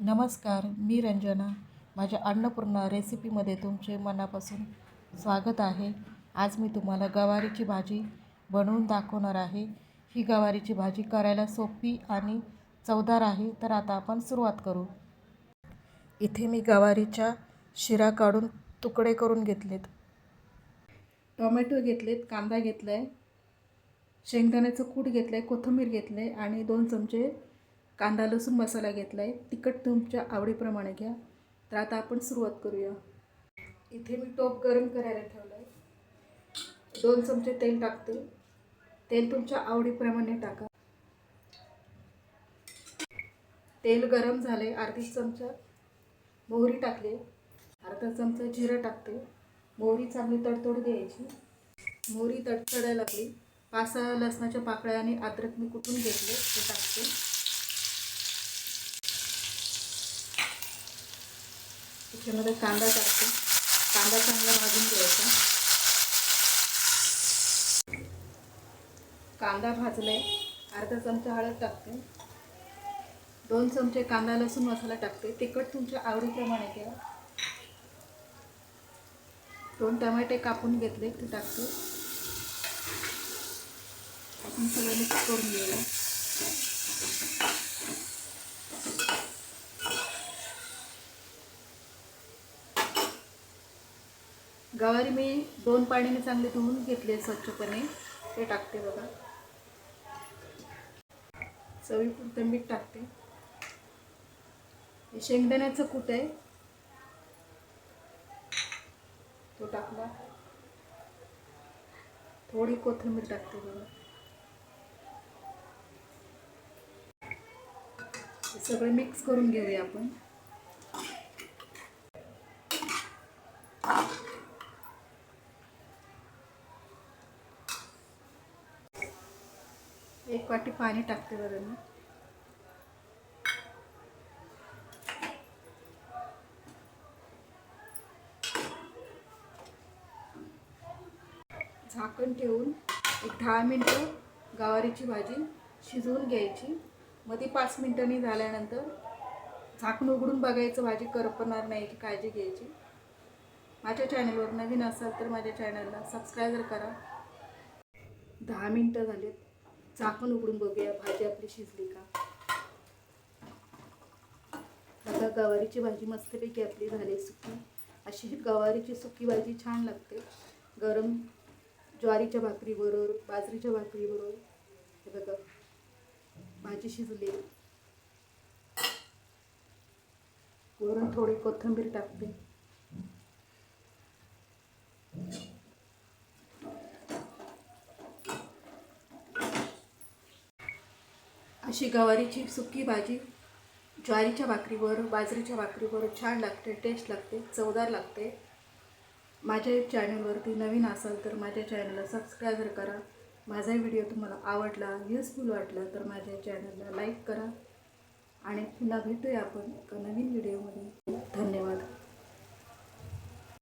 नमस्कार मी रंजना. माझ्या अन्नपूर्णा रेसिपीमध्ये तुमचे मनापासून स्वागत आहे. आज मी तुम्हाला गवारीची भाजी बनवून दाखवणार आहे. ही गवारीची भाजी करायला सोपी आणि चवदार आहे तर आता आपण सुरुवात करू. इथे मी गवारीच्या शिरा काढून तुकडे करून घेतलेत. टोमॅटो घेतलेत कांदा घेतला आहे शेंगदाण्याचं कूट घेतलं आहे कोथिंबीर घेतलं आहे आणि दोन चमचे कांदा लसूण मसाला घेतला आहे तिखट तुमच्या आवडीप्रमाणे घ्या. तर आता आपण सुरुवात करूया. इथे मी टोप गरम करायला ठेवलं आहे दोन चमचे तेल टाकते. तेल तुमच्या आवडीप्रमाणे टाका. तेल गरम झाले अर्धी चमचा. मोहरी टाकली. अर्धा चमचा जिरं टाकते. मोहरी चांगली तडतोड द्यायची. मोहरी तडतडायला लागली. पाच सहा लसणाच्या पाकळ्या आणि अद्रक मी कुठून घेतले ते टाकते. त्याच्यामध्ये कांदा टाकते. कांदा चांगला भाजून घ्यायचा. कांदा भाजलाय. अर्धा चमचा हळद टाकते. दोन चमचे कांदा लसूण मसाला टाकते. तिखट तुमच्या आवडीप्रमाणे घ्या. दोन टमाटे कापून घेतले ते टाकते. आपण सगळं मिक्स करून घेऊया. गवारी मी दोन पाण्याने चांगले धुवून घेतले स्वच्छपणे. ते टाकते बघा. चवीपुरतं मीठ टाकते. हे शेंगदाण्याचं कूट आहे. तो टाकला. थोडी कोथिंबीर टाकते बघा. सगळं मिक्स करून घेऊया आपण. एक वाटी पाणी टाकते बरं मी. झाकण ठेवून एक दहा मिनटं गवारीची भाजी शिजवून घ्यायची. मग ती पाच मिनटांनी झाल्यानंतर झाकण उघडून बघायचं भाजी करपणार नाही की काळजी घ्यायची. माझ्या चॅनलवर नवीन असाल तर माझ्या चॅनलला सबस्क्राईब करा. दहा मिनटं झालेत. झाकण उघडून बघूया भाजी आपली शिजली का? आता गवारीची भाजी मस्तपैकी आपली झाली सुकी. अशी गवारीची सुकी भाजी छान लागते. गरम ज्वारीच्या भाकरीबरोबर बाजरीच्या भाकरीबरोबर. हे बघा भाजी शिजली. वरून थोडी कोथिंबीर टाकते. अशी गवारीची सुकी भाजी ज्वारीच्या भाकरीवर बाजरीच्या भाकरीवर छान लागते टेस्ट लागते चवदार लागते. माझ्या चॅनलवरती नवीन असाल तर माझ्या चॅनलला सबस्क्राईबर करा. माझा व्हिडिओ तुम्हाला आवडला युजफुल वाटला तर माझ्या चॅनलला लाईक करा. आणि पुन्हा भेटूया आपण एका नवीन व्हिडिओमध्ये धन्यवाद.